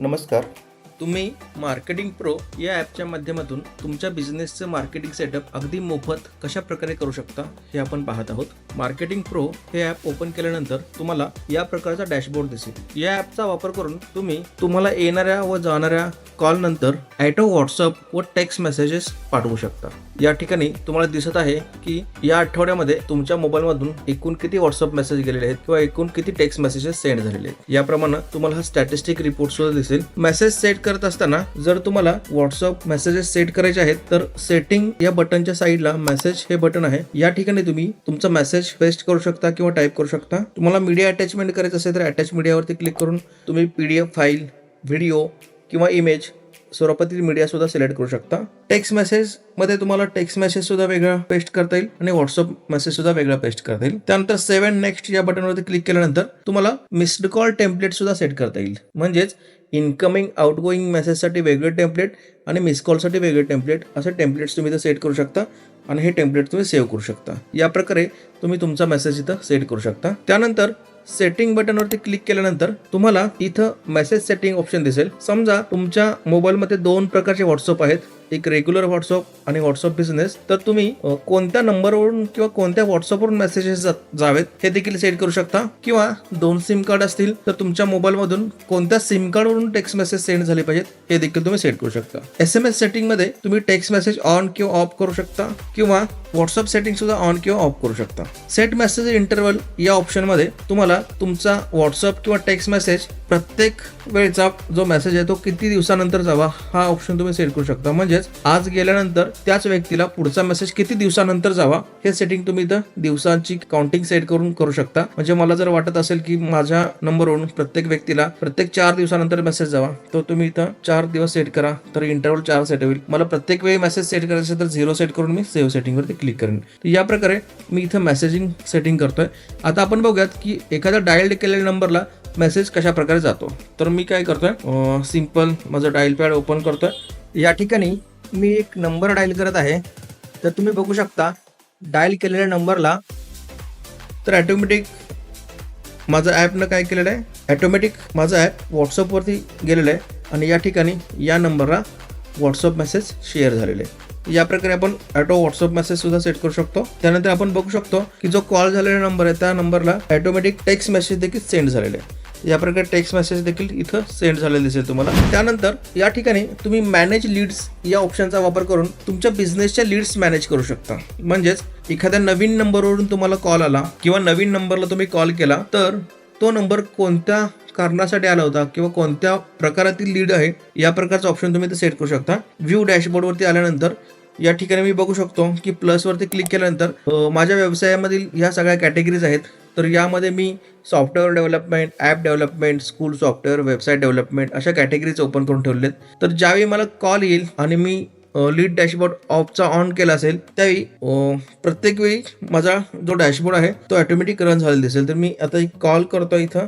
नमस्कार. तुम्ही marketing pro या ॲपच्या माध्यमातून तुमच्या बिझनेसचं मार्केटिंग सेटअप अगदी मोफत कशा प्रकारे करू शकता हे आपण पाहत आहोत. मार्केटिंग प्रो हे ॲप ओपन केल्यानंतर तुम्हाला या प्रकारचा डॅशबोर्ड दिसेल. या ॲपचा वापर करून तुम्ही तुम्हाला येणाऱ्या व जाणाऱ्या कॉल नंतर ॲटो व्हॉट्सअप व टेक्स्ट मेसेजेस पाठवू शकता. या ठिकाणी तुम्हाला दिसत आहे की या आठवड्यामध्ये तुमच्या मोबाईलमधून एकूण किती व्हॉट्सअप मेसेज गेलेले आहेत किंवा एकूण किती टेक्स्ट मेसेजेस सेंड झालेले आहेत. याप्रमाणे तुम्हाला हा स्टॅटिस्टिक रिपोर्ट सुद्धा दिसेल. मेसेज सेट करत असताना जर तुम्हाला व्हॉट्सअप मेसेजेस सेट करायचे आहेत तर सेटिंग या बटनच्या साईडला मेसेज हे बटन आहे. या ठिकाणी तुम्ही तुमचा मेसेज पेस्ट करू शकता किंवा टाईप करू शकता. तुम्हाला मीडिया अटॅचमेंट करायचं असेल तर अटॅच मीडियावरती क्लिक करून तुम्ही P D F file video किंवा इमेज स्वरूपातील मीडियासुद्धा सिलेक्ट करू शकता. टेक्स्ट मेसेजमध्ये तुम्हाला टेक्स्ट मेसेजसुद्धा वेगळा पेस्ट करता येईल आणि व्हॉट्सअप मेसेजसुद्धा वेगळा पेस्ट करता येईल. त्यानंतर सेव्हन नेक्स्ट या बटनवरती क्लिक केल्यानंतर तुम्हाला मिस्ड कॉल टेम्पलेट सुद्धा सेट करता येईल. म्हणजेच इनकमिंग आउटगोईंग मेसेजसाठी वेगळे टेम्पलेट आणि मिस कॉलसाठी वेगळे टेम्पलेट असे टेम्पलेट्स तुम्ही इथं सेट करू शकता आणि हे टेम्पलेट तुम्ही सेव्ह करू शकता. या प्रकारे तुम्ही तुमचा मेसेज इथं सेट करू शकता. त्यानंतर सेटिंग बटनवरती क्लिक केल्यानंतर तुम्हाला इथं मेसेज सेटिंग ऑप्शन दिसेल. समजा तुमच्या मोबाईलमध्ये दोन प्रकारचे व्हॉट्सअप आहेत. एक रेग्युलर व्हॉट्सअप आणि व्हॉट्सअप बिझनेस तर तुम्ही कोणत्या नंबरवरून किंवा कोणत्या व्हॉट्सअपवरून मेसेजेस जावेत हे देखील सेट करू शकता. किंवा दोन सिम कार्ड असतील तर तुमच्या मोबाईलमधून कोणत्या सिम कार्डवरून टेक्स्ट मेसेज सेंड झाले पाहिजेत हे देखील तुम्ही सेट करू शकता. एस एम एस सेटिंगमध्ये तुम्ही टेक्स्ट मेसेज ऑन किंवा ऑफ करू शकता. किंवा व्हॉट्सअप सेटिंग सुद्धा ऑन किंवा ऑफ करू शकता. सेट मेसेज इंटरवल या ऑप्शनमध्ये तुम्हाला तुमचा व्हॉट्सअप किंवा टेक्स्ट मेसेज प्रत्येक वेळचा जो मेसेज आहे तो किती दिवसानंतर जावा हा ऑप्शन तुम्ही सेट करू शकता. म्हणजेच आज गेल्यानंतर त्याच व्यक्तीला पुढचा मेसेज किती दिवसानंतर जावा हे सेटिंग तुम्ही इथं दिवसांची काउंटिंग सेट करून करू शकता. म्हणजे मला जर वाटत असेल की माझ्या नंबरवरून प्रत्येक व्यक्तीला प्रत्येक चार दिवसानंतर मेसेज जावा तर तुम्ही इथं चार दिवस सेट करा तर इंटरवल चार सेट होईल. मला प्रत्येक वेळी मेसेज सेट करायचं असेल तर झिरो सेट करून मी सेव्ह सेटिंगवरती क्लिक करेन. तर या प्रकारे मी इथं मेसेजिंग सेटिंग करतोय. आता आपण बघूयात की एखाद्या डायल केलेल्या नंबरला मेसेज कशा प्रकारे जातो. तर मी काय करतोय? सिंपल माझं डायल पॅड ओपन करतोय. या ठिकाणी मी एक नंबर डायल करत आहे. तर तुम्ही बघू शकता डायल केलेल्या नंबरला तर ॲटोमॅटिक माझं ॲपनं काय केलेलं आहे? ॲटोमॅटिक माझं ॲप व्हॉट्सअपवरती गेलेलं आहे. आणि या ठिकाणी या नंबरला व्हॉट्सअप मेसेज शेअर झालेले आहे. या प्रकारे आपण ॲटो व्हॉट्सअप मेसेज सुद्धा सेट करू शकतो. त्यानंतर आपण बघू शकतो की जो कॉल झालेला नंबर आहे त्या नंबरला ॲटोमॅटिक टेक्स्ट मेसेज देखील सेंड झालेले आहे. या प्रकारे टेक्स्ट मेसेज देखील इथं सेंड झालेले दिसेल तुम्हाला. त्यानंतर या ठिकाणी तुम्ही मॅनेज लीड्स या ऑप्शनचा वापर करून तुमच्या बिझनेसच्या लीड्स मॅनेज करू शकता. म्हणजेच एखाद्या नवीन नंबरवरून तुम्हाला कॉल आला किंवा नवीन नंबरला तुम्ही कॉल केला तर तो नंबर कोणत्या कारणासाठी आला होता किंवा कोणत्या प्रकारातील लीड आहे या प्रकारचा ऑप्शन तुम्ही इथे सेट करू शकता. व्ह्यू डॅशबोर्डवरती आल्यानंतर या ठिकाणी मी बघू शकतो की प्लसवरती क्लिक केल्यानंतर माझ्या व्यवसायामधील ह्या सगळ्या कॅटेगरीज आहेत. तर यामध्ये मी software development app development school software website development अशा कॅटेगरीज ओपन करून ठेवलेत. तर ज्यावेळी मला कॉल येईल आणि मी लीड डॅशबोर्ड ऑफचा ऑन केला असेल त्यावेळी प्रत्येक वेळी माझा जो डॅशबोर्ड आहे तो ऑटोमॅटिक रन झालेला दिसेल. तर मी आता एक कॉल करतो इथं.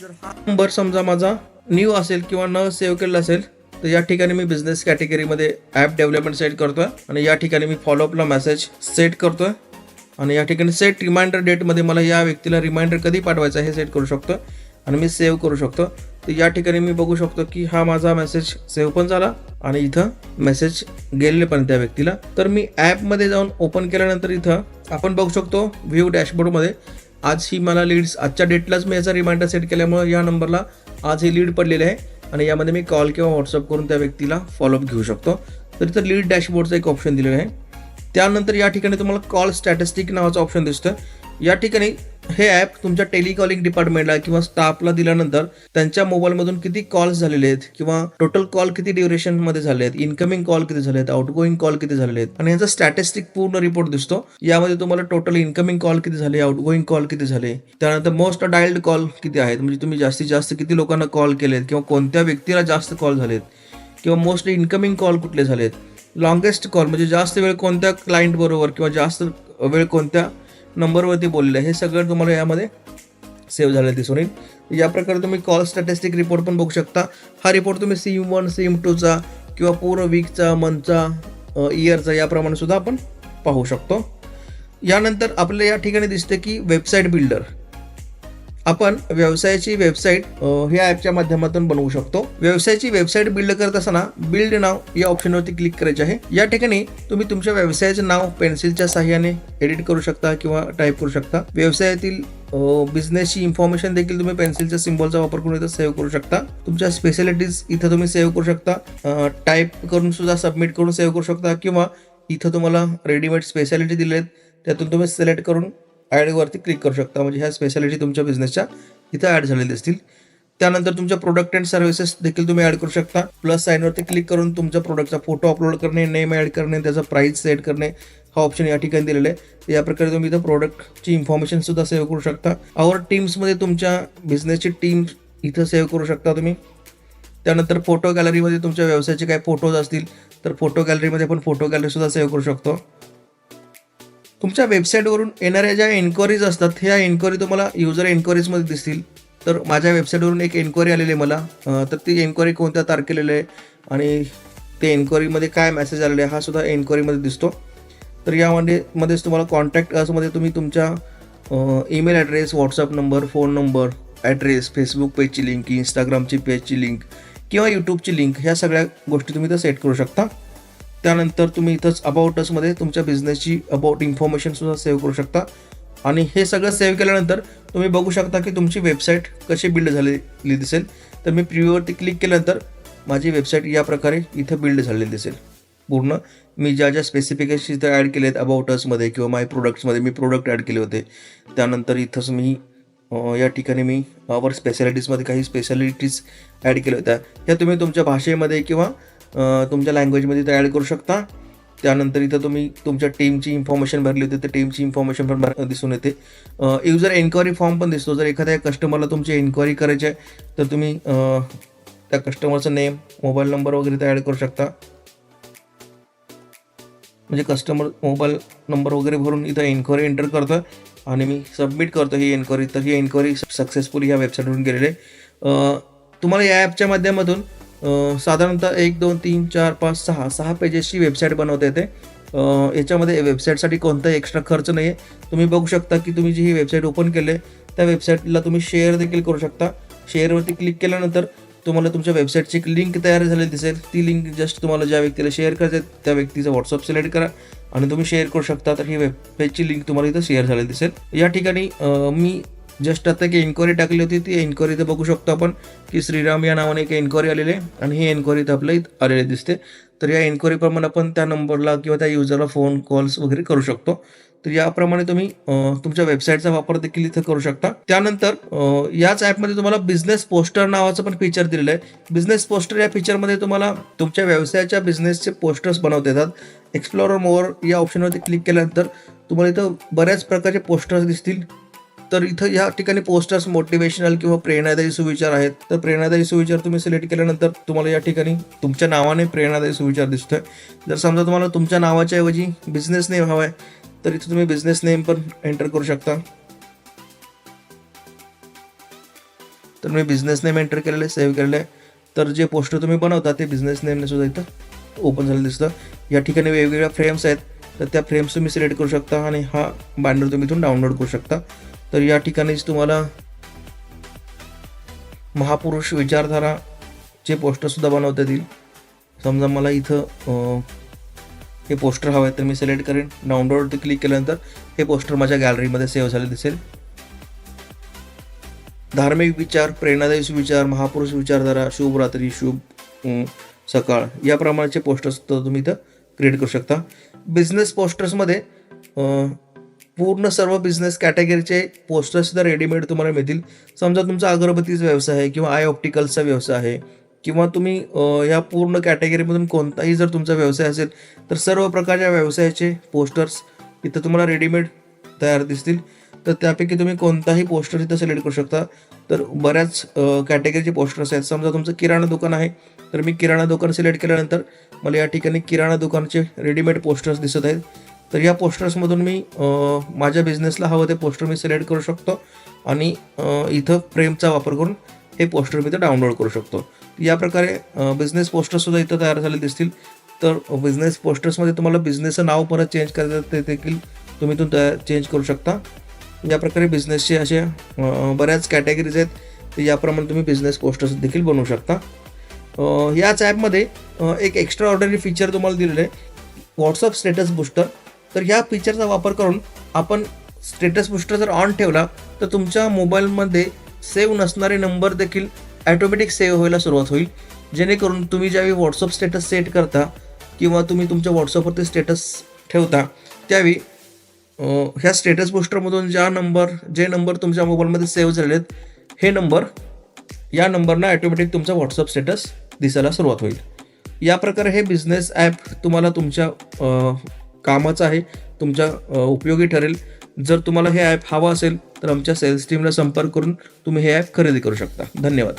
जर हा नंबर समजा माझा न्यू असेल किंवा न सेव्ह केलेला असेल तर या ठिकाणी मी बिझनेस कॅटेगरीमध्ये ॲप डेव्हलपमेंट सेट करतो आहे आणि या ठिकाणी मी फॉलोअपला मेसेज सेट करतो आहे आणि या ठिकाणी सेट रिमाइंडर डेटमध्ये मला या व्यक्तीला रिमाइंडर कधी पाठवायचा हे सेट करू शकतो आणि मी सेव्ह करू शकतो. तर या ठिकाणी मी बघू शकतो की हा माझा मेसेज सेव्ह पण झाला आणि इथं मेसेज गेलेले पण त्या व्यक्तीला. तर मी ॲपमध्ये जाऊन ओपन केल्यानंतर इथं आपण बघू शकतो व्ह्यू डॅशबोर्डमध्ये आज ही मला लीड्स आजच्या डेटलाच मी याचा रिमाइंडर सेट केल्यामुळे या नंबरला आज हे लीड पडलेले आहे. आणि यामध्ये मी कॉल किंवा व्हॉट्सअप करून त्या व्यक्तीला फॉलोअप घेऊ शकतो. तर इथं लीड डॅशबोर्डचा एक ऑप्शन दिलेला आहे. त्यानंतर या ठिकाणी तुम्हाला कॉल स्टॅटिस्टिक नावाचं ऑप्शन दिसतं. या ठिकाणी हे ॲप तुमच्या टेलिकॉलिंग डिपार्टमेंटला किंवा स्टाफला दिल्यानंतर त्यांच्या मोबाईलमधून किती कॉल्स झालेले आहेत किंवा टोटल कॉल किती ड्युरेशनमध्ये झाले आहेत इनकमिंग कॉल किती झाले आहेत आउटगोईंग कॉल किती झालेले आहेत. आणि यांचा स्टॅटिस्टिक पूर्ण रिपोर्ट दिसतो. यामध्ये तुम्हाला टोटल इन्कमिंग कॉल किती झाले आउटगोईंग कॉल किती झाले. त्यानंतर मोस्ट डायल्ड कॉल किती आहेत म्हणजे तुम्ही जास्तीत जास्त किती लोकांना कॉल केलेत किंवा कोणत्या व्यक्तीला जास्त कॉल झालेत किंवा मोस्ट इन्कमिंग कॉल कुठले झालेत. लॉंगेस्ट कॉल म्हणजे जास्त वेळ कोणत्या क्लायंट बरोबर किंवा जास्त वेळ कोणत्या नंबरवरती बोलले हे सगळं तुम्हाला यामध्ये सेव्ह झालेलं दिसून येईल. या प्रकारे तुम्ही कॉल स्टॅटिस्टिक रिपोर्ट पण बघू शकता. हा रिपोर्ट तुम्ही सीम वन सीम टूचा किंवा पूर्ण वीकचा मंथचा इयरचा याप्रमाणे सुद्धा आपण पाहू शकतो. यानंतर आपल्याला या ठिकाणी दिसते की वेबसाईट बिल्डर आपण व्यवसायाची वेबसाईट ह्या ॲपच्या माध्यमातून बनवू शकतो. व्यवसायाची वेबसाईट बिल्ड करत असताना बिल्ड नाव या ऑप्शनवरती क्लिक करायचे आहे. या ठिकाणी तुम्ही तुमच्या व्यवसायाचे नाव पेन्सिलच्या सहाय्याने एडिट करू शकता किंवा टाईप करू शकता. व्यवसायातील बिझनेसची इन्फॉर्मेशन देखील तुम्ही पेन्सिलच्या सिम्बॉलचा वापर करून इथं सेव्ह करू शकता. तुमच्या स्पेशालिटीज इथं तुम्ही सेव्ह करू शकता. टाईप करून सुद्धा सबमिट करून सेव्ह करू शकता किंवा इथं तुम्हाला रेडीमेड स्पेशालिटी दिले आहेत त्यातून तुम्ही सिलेक्ट करून ॲडवरती क्लिक करू शकता. म्हणजे ह्या स्पेशालिटी तुमच्या बिझनेसच्या इथं ॲड झालेल्या असतील. त्यानंतर तुमच्या प्रोडक्ट अँड सर्व्हिसेस देखील तुम्ही ॲड करू शकता. प्लस साईनवरती क्लिक करून तुमच्या प्रोडक्टचा फोटो अपलोड करणे नेम ॲड करणे त्याचा प्राईस सेट करणे हा ऑप्शन या ठिकाणी दिलेला आहे. या प्रकारे तुम्ही इथं प्रोडक्टची इन्फॉर्मेशन सुद्धा सेव्ह करू शकता. आवर टीम्समध्ये तुमच्या बिझनेसची टीम इथं सेव्ह करू शकता तुम्ही. त्यानंतर फोटो गॅलरीमध्ये तुमच्या व्यवसायाचे काही फोटोज असतील तर फोटो गॅलरीमध्ये पण फोटो गॅलरीसुद्धा सेव्ह करू शकतो. तुमच्या वेबसाईटवरून येणाऱ्या ज्या एन्क्वायरीज असतात ह्या एन्क्वायरी तुम्हाला युजर एन्क्वायरीजमध्ये दिसतील. तर माझ्या वेबसाईटवरून एक एन्क्वायरी आलेली आहे मला. तर ती एन्क्वायरी कोणत्या तारखेलेली आहे आणि ते एन्क्वायरीमध्ये काय मेसेज आलेला आहे हा सुद्धा एन्क्वायरीमध्ये दिसतो. तर यामध्ये मध्येच तुम्हाला कॉन्टॅक्ट असमध्ये तुम्ही तुमच्या email address WhatsApp number phone number address Facebook पेजची link इंस्टाग्रामची पेजची लिंक किंवा यूट्यूबची लिंक ह्या सगळ्या गोष्टी तुम्ही तर सेट करू शकता. त्यानंतर तुम्ही इथंच अबाउट असमध्ये तुमच्या बिझनेसची अबाउट इन्फॉर्मेशनसुद्धा सेव्ह करू शकता. आणि हे सगळं सेव्ह केल्यानंतर तुम्ही बघू शकता की तुमची वेबसाईट कशी बिल्ड झालेली दिसेल. तर मी प्रिव्ह्यूवरती क्लिक केल्यानंतर माझी वेबसाईट या प्रकारे इथं बिल्ड झालेली दिसेल. पूर्ण. मी ज्या ज्या स्पेसिफिकेशन इथं ॲड केले आहेत अबाउट असमध्ये किंवा माय प्रोडक्ट्समध्ये मी प्रोडक्ट ॲड केले होते. त्यानंतर इथंच मी या ठिकाणी मी आवर स्पेशालिटीजमध्ये काही स्पेशालिटीज ॲड केल्या होत्या. ह्या तुम्ही तुमच्या भाषेमध्ये किंवा तुमच्या लँग्वेजमध्ये ते ॲड करू शकता. त्यानंतर इथं तुम्ही तुमच्या टीमची इन्फॉर्मेशन भरली होती तर टीमची इन्फॉर्मेशन पण भर- दिसून येते. युजर एन्क्वायरी फॉर्म पण दिसतो. जर एखाद्या कस्टमरला तुमची एन्क्वायरी करायची आहे तर तुम्ही त्या कस्टमरचं नेम मोबाईल नंबर वगैरे ते ॲड करू शकता. म्हणजे कस्टमर मोबाईल नंबर वगैरे भरून इथं एन्क्वायरी एंटर करतं आणि मी सबमिट करतो ही एन्क्वायरी तर ही एन्क्वायरी सक्सेसफुली ह्या वेबसाईटवरून गेलेली आहे. तुम्हाला या ॲपच्या माध्यमातून साधारणतः एक दोन तीन चार पाच सहा सहा पेजेसची वेबसाईट बनवता येते याच्यामध्ये वेबसाईटसाठी कोणताही एक्स्ट्रा खर्च नाही आहे तुम्ही बघू शकता की तुम्ही जी ही वेबसाईट ओपन केले त्या वेबसाईटला तुम्ही शेअर देखील करू शकता. शेअरवरती क्लिक केल्यानंतर तुम्हाला तुमच्या वेबसाईटची एक लिंक तयार झालेली दिसेल. ती लिंक जस्ट तुम्हाला ज्या व्यक्तीला शेअर करायचं त्या व्यक्तीचा व्हॉट्सअप सिलेक्ट करा आणि तुम्ही शेअर करू शकता. तर ही वेब पेजची लिंक तुम्हाला इथं शेअर झालेली दिसेल. या ठिकाणी मी जस्ट आता एक एन्क्वायरी टाकली होती ती एन्क्वायरी इथं बघू शकतो आपण की श्रीराम या नावाने एक एन्क्वायरी आलेली आहे आणि ही एन्क्वायरी इथं आपल्या इथं आलेली दिसते. तर या एन्क्वायरीप्रमाणे आपण त्या नंबरला किंवा त्या युजरला फोन कॉल्स वगैरे करू शकतो. तर याप्रमाणे तुम्ही तुमच्या वेबसाईटचा वापर देखील इथं करू शकता. त्यानंतर याच ॲपमध्ये तुम्हाला बिझनेस पोस्टर नावाचं पण फीचर दिलेलं आहे. बिझनेस पोस्टर या फीचरमध्ये तुम्हाला तुमच्या व्यवसायाच्या बिझनेसचे पोस्टर्स बनवता येतात. एक्सप्लोरर मोर या ऑप्शनवरती क्लिक केल्यानंतर तुम्हाला इथं बऱ्याच प्रकारचे पोस्टर्स दिसतील. तर इथं या ठिकाणी पोस्टर्स मोटिवेशनल किंवा प्रेरणादायी सुविचार आहेत. तर प्रेरणादायी सुविचार तुम्ही सिलेक्ट केल्यानंतर तुम्हाला या ठिकाणी तुमच्या नावाने प्रेरणादायी सुविचार दिसतोय. जर समजा तुम्हाला तुमच्या नावाच्या ऐवजी बिझनेस नेम हवा आहे तर इथे तुम्ही बिझनेस नेम पण एंटर करू शकता. तर मी बिझनेस नेम एंटर केलेलं आहे सेव्ह केलेलं आहे. तर जे पोस्टर तुम्ही बनवता ते बिझनेस नेमने सुद्धा इथं ओपन झालेलं दिसतं. या ठिकाणी वेगवेगळ्या फ्रेम्स आहेत तर त्या फ्रेम्स तुम्ही सिलेक्ट करू शकता आणि हा बॅनर तुम्ही इथून डाउनलोड करू शकता. तर या ठिकाणीच तुम्हाला महापुरुष विचारधारा चे पोस्टरसुद्धा बनवता येतील. समजा मला इथं हे पोस्टर हवं आहे तर मी सिलेक्ट करेन. डाउनलोडवरती क्लिक केल्यानंतर हे पोस्टर माझ्या गॅलरीमध्ये सेव्ह झाले दिसेल. धार्मिक विचार प्रेरणादायी विचार महापुरुष विचारधारा शुभ रात्री शुभ सकाळ या प्रमाणाचे पोस्टर्स तुम्ही इथं क्रिएट करू शकता. बिझनेस पोस्टर्समध्ये पूर्ण सर्व बिझनेस कॅटेगरीचे पोस्टर्ससुद्धा रेडीमेड तुम्हाला मिळतील. समजा तुमचा अगरबत्तीचा व्यवसाय आहे किंवा आय ऑप्टिकल्सचा व्यवसाय आहे किंवा तुम्ही या पूर्ण कॅटेगरीमधून कोणताही जर तुमचा व्यवसाय असेल तर सर्व प्रकारच्या व्यवसायाचे पोस्टर्स इथं तुम्हाला रेडीमेड तयार दिसतील. तर त्यापैकी तुम्ही कोणताही पोस्टर इथं सिलेक्ट करू शकता. तर बऱ्याच कॅटेगरीचे पोस्टर्स आहेत. समजा तुमचं किराणा दुकान आहे तर मी किराणा दुकान सिलेक्ट केल्यानंतर मला या ठिकाणी किराणा दुकानचे रेडीमेड पोस्टर्स दिसत आहेत. तर या पोस्टर्समधून मी माझ्या बिझनेसला हवं ते पोस्टर मी सिलेक्ट करू शकतो आणि इथं फ्रेमचा वापर करून हे पोस्टर मी ते डाउनलोड करू शकतो. या प्रकारे बिझनेस पोस्टरसुद्धा इथं तयार झाले दिसतील. तर बिझनेस पोस्टर्समध्ये तुम्हाला बिझनेसचं नाव परत चेंज करायचं ते देखील तुम्ही तो तयार चेंज करू शकता. या प्रकारे बिझनेसचे असे बऱ्याच कॅटेगरीज आहेत. तर याप्रमाणे तुम्ही बिझनेस पोस्टर्स देखील बनवू शकता. याच ॲपमध्ये एक एक्स्ट्रा ऑर्डनरी फीचर तुम्हाला दिलेलं आहे. व्हॉट्सअप स्टेटस बुस्टर तर ह्या फीचरचा वापर करून आपण स्टेटस बुस्टर जर ऑन ठेवला तर तुमच्या मोबाईलमध्ये सेव्ह नसणारे नंबर देखील ॲटोमॅटिक सेव्ह व्हायला सुरुवात होईल. जेणेकरून तुम्ही ज्यावेळी व्हॉट्सअप स्टेटस सेट करता किंवा तुम्ही तुमच्या व्हॉट्सअपवरती स्टेटस ठेवता त्यावेळी ह्या स्टेटस बुस्टरमधून ज्या नंबर जे नंबर तुमच्या मोबाईलमध्ये सेव्ह झालेले आहेत हे नंबर या नंबरना ॲटोमॅटिक तुमचा व्हॉट्सअप स्टेटस दिसायला सुरुवात होईल. या प्रकारे हे बिझनेस ॲप तुम्हाला तुमच्या कामाचं आहे तुमच्या उपयोगी ठरेल. जर तुम्हाला हे ॲप हवं असेल तर आमच्या सेल्स टीमला संपर्क करून तुम्ही हे ॲप खरेदी करू शकता. धन्यवाद.